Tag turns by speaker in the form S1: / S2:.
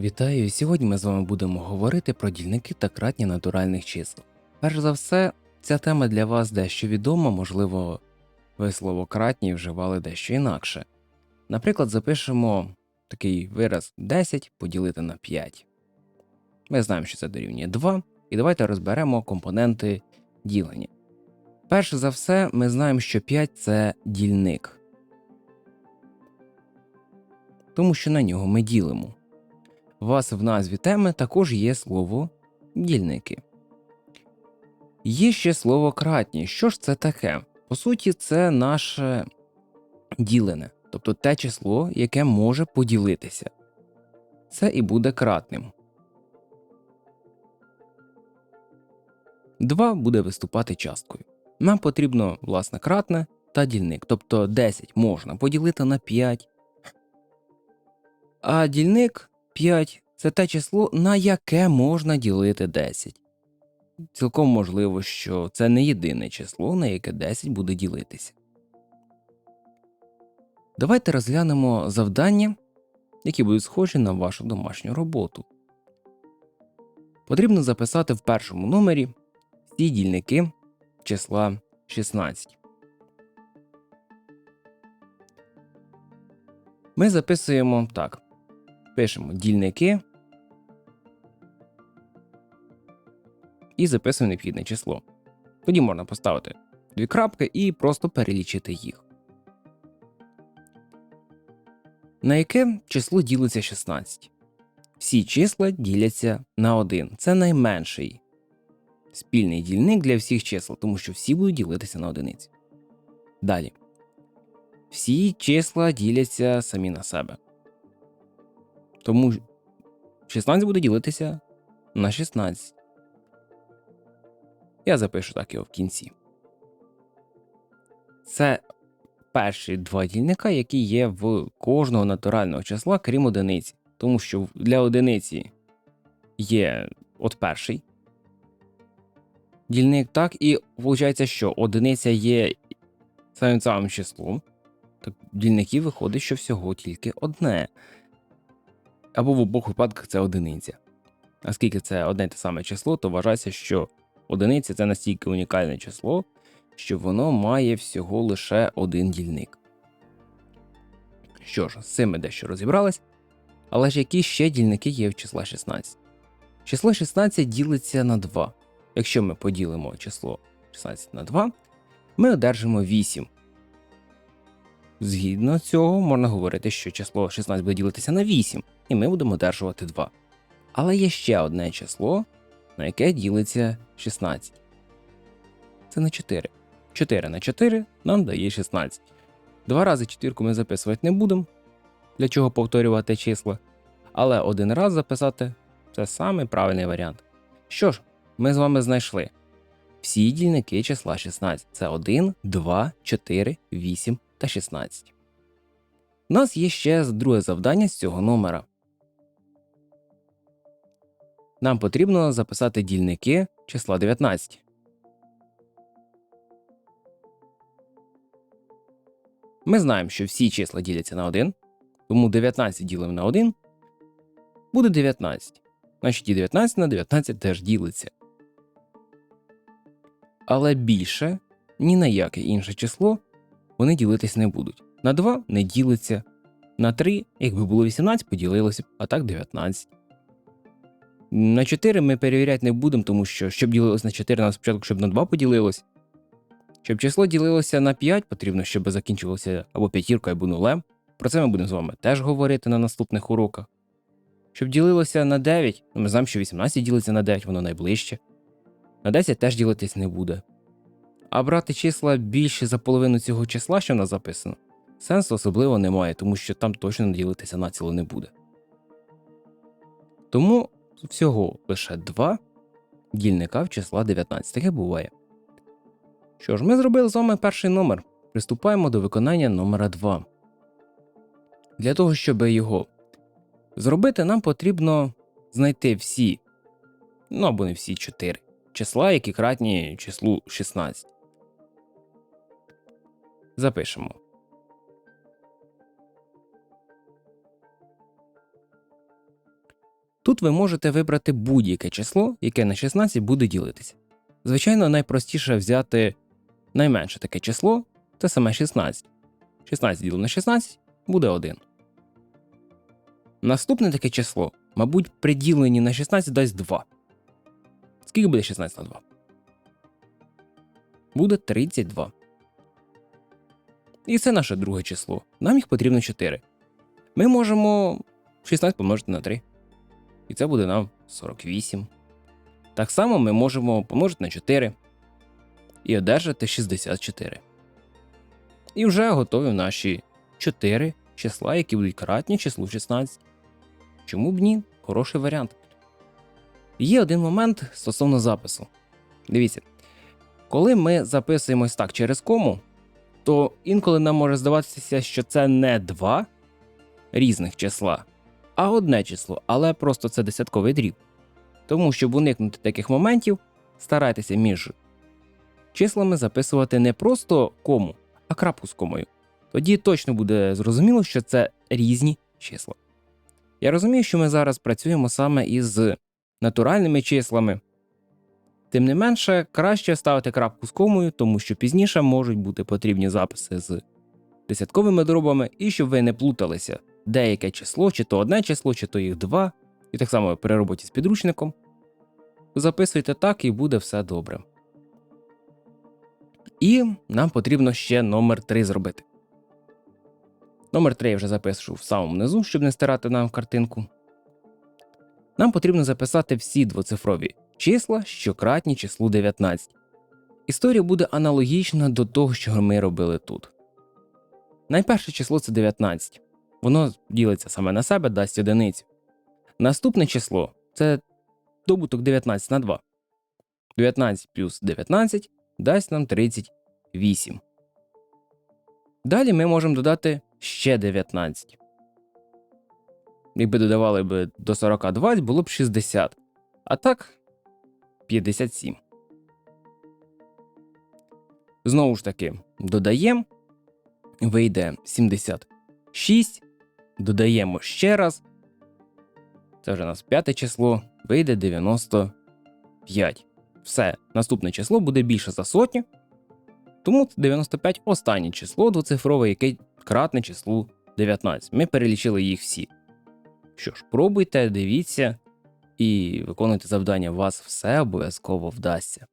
S1: Вітаю! Сьогодні ми з вами будемо говорити про дільники та кратні натуральних чисел. Перш за все, ця тема для вас дещо відома, можливо, ви слово кратні вживали дещо інакше. Наприклад, запишемо такий вираз 10 поділити на 5. Ми знаємо, що це дорівнює 2, і давайте розберемо компоненти ділення. Перш за все, ми знаємо, що 5 це дільник, тому що на нього ми ділимо. У вас в назві теми також є слово дільники. Є ще слово кратні. Що ж це таке? По суті, це наше ділене, тобто те число, яке може поділитися. Це і буде кратним. 2 буде виступати часткою. Нам потрібно, власне, кратне та дільник, тобто 10 можна поділити на 5. А дільник 5 це те число, на яке можна ділити 10. Цілком можливо, що це не єдине число, на яке 10 буде ділитися. Давайте розглянемо завдання, які будуть схожі на вашу домашню роботу. Потрібно записати в першому номері всі дільники числа 16. Ми записуємо так. Пишемо дільники і записуємо необхідне число. Тоді можна поставити дві крапки і просто перелічити їх. На яке число ділиться 16? Всі числа діляться на 1. Це найменший спільний дільник для всіх чисел, тому що всі будуть ділитися на одиниці. Далі. Всі числа діляться самі на себе. Тому 16 буде ділитися на 16. Я запишу так його в кінці. Це перші два дільника, які є в кожного натурального числа, крім одиниці. Тому що для одиниці є от перший дільник, так, і виходить, що одиниця є самим самим числом. Так дільників виходить, що всього тільки одне. Або в обох випадках це одиниця. Оскільки це одне те саме число, то вважається, що одиниця це настільки унікальне число, що воно має всього лише один дільник. Що ж, з цим ми дещо розібрались. Але ж які ще дільники є в числа 16? Число 16 ділиться на 2. Якщо ми поділимо число 16 на 2, ми одержимо 8. Згідно цього, можна говорити, що число 16 буде ділитися на 8, і ми будемо одержувати 2. Але є ще одне число, на яке ділиться 16. Це на 4. 4 на 4 нам дає 16. Два рази четвірку ми записувати не будемо, для чого повторювати числа. Але один раз записати це самий правильний варіант. Що ж, ми з вами знайшли всі дільники числа 16. Це 1, 2, 4, 8 та 16. У нас є ще друге завдання з цього номера. Нам потрібно записати дільники числа 19. Ми знаємо, що всі числа діляться на 1, тому 19 ділимо на 1 буде 19. Значить і 19 на 19 теж ділиться. Але більше ні на яке інше число вони ділитись не будуть. На 2 не ділиться, на 3, якби було 18, поділилося б, а так 19. На 4 ми перевіряти не будемо, тому що щоб ділилось на 4, нам спочатку, щоб на 2 поділилось. Щоб число ділилося на 5, потрібно, щоб закінчилося або п'ятіркою, або нулем. Про це ми будемо з вами теж говорити на наступних уроках. Щоб ділилося на 9, ну ми знаємо, що 18 ділиться на 9, воно найближче. На 10 теж ділитись не буде. А брати числа більше за половину цього числа, що в нас записано, сенсу особливо немає, тому що там точно ділитися націло не буде. Тому всього лише два дільника в числа 19. Таке буває. Що ж, ми зробили з вами перший номер. Приступаємо до виконання номера 2. Для того, щоб його зробити, нам потрібно знайти всі, ну або не всі 4 числа, які кратні числу 16. Запишемо. Тут ви можете вибрати будь-яке число, яке на 16 буде ділитися. Звичайно, найпростіше взяти найменше таке число це саме 16. 16 ділено на 16 буде 1. Наступне таке число, мабуть, при діленні на 16 дасть 2. Скільки буде 16 на 2? Буде 32. І це наше друге число. Нам їх потрібно 4. Ми можемо 16 помножити на 3. І це буде нам 48. Так само ми можемо помножити на 4 і одержати 64. І вже готові наші 4 числа, які будуть кратні числу 16. Чому б ні? Хороший варіант. Є один момент стосовно запису. Дивіться, коли ми записуємо ось так через кому, то інколи нам може здаватися, що це не два різних числа, а одне число, але просто це десятковий дріб. Тому, щоб уникнути таких моментів, старайтеся між числами записувати не просто кому, а крапку з комою. Тоді точно буде зрозуміло, що це різні числа. Я розумію, що ми зараз працюємо саме із натуральними числами. Тим не менше, краще ставити крапку з комою, тому що пізніше можуть бути потрібні записи з десятковими дробами, і щоб ви не плуталися деяке число, чи то одне число, чи то їх два, і так само при роботі з підручником. Записуйте так і буде все добре. І нам потрібно ще номер 3 зробити. Номер 3 я вже запишу в самому низу, щоб не стирати нам картинку. Нам потрібно записати всі двоцифрові числа, що кратні числу 19. Історія буде аналогічна до того, що ми робили тут. Найперше число це 19. Воно ділиться саме на себе, дасть одиницю. Наступне число це добуток 19 на 2. 19 плюс 19 дасть нам 38. Далі ми можемо додати ще 19. Якби додавали б до 42, було б 60. А так 57. Знову ж таки, додаємо. Вийде 76. Додаємо ще раз. Це вже у нас п'яте число. Вийде 95. Все, наступне число буде більше за сотню. Тому 95 останнє число двоцифрове, яке кратне числу 19. Ми перелічили їх всі. Що ж, пробуйте, дивіться і виконуйте завдання, вас все обов'язково вдасться.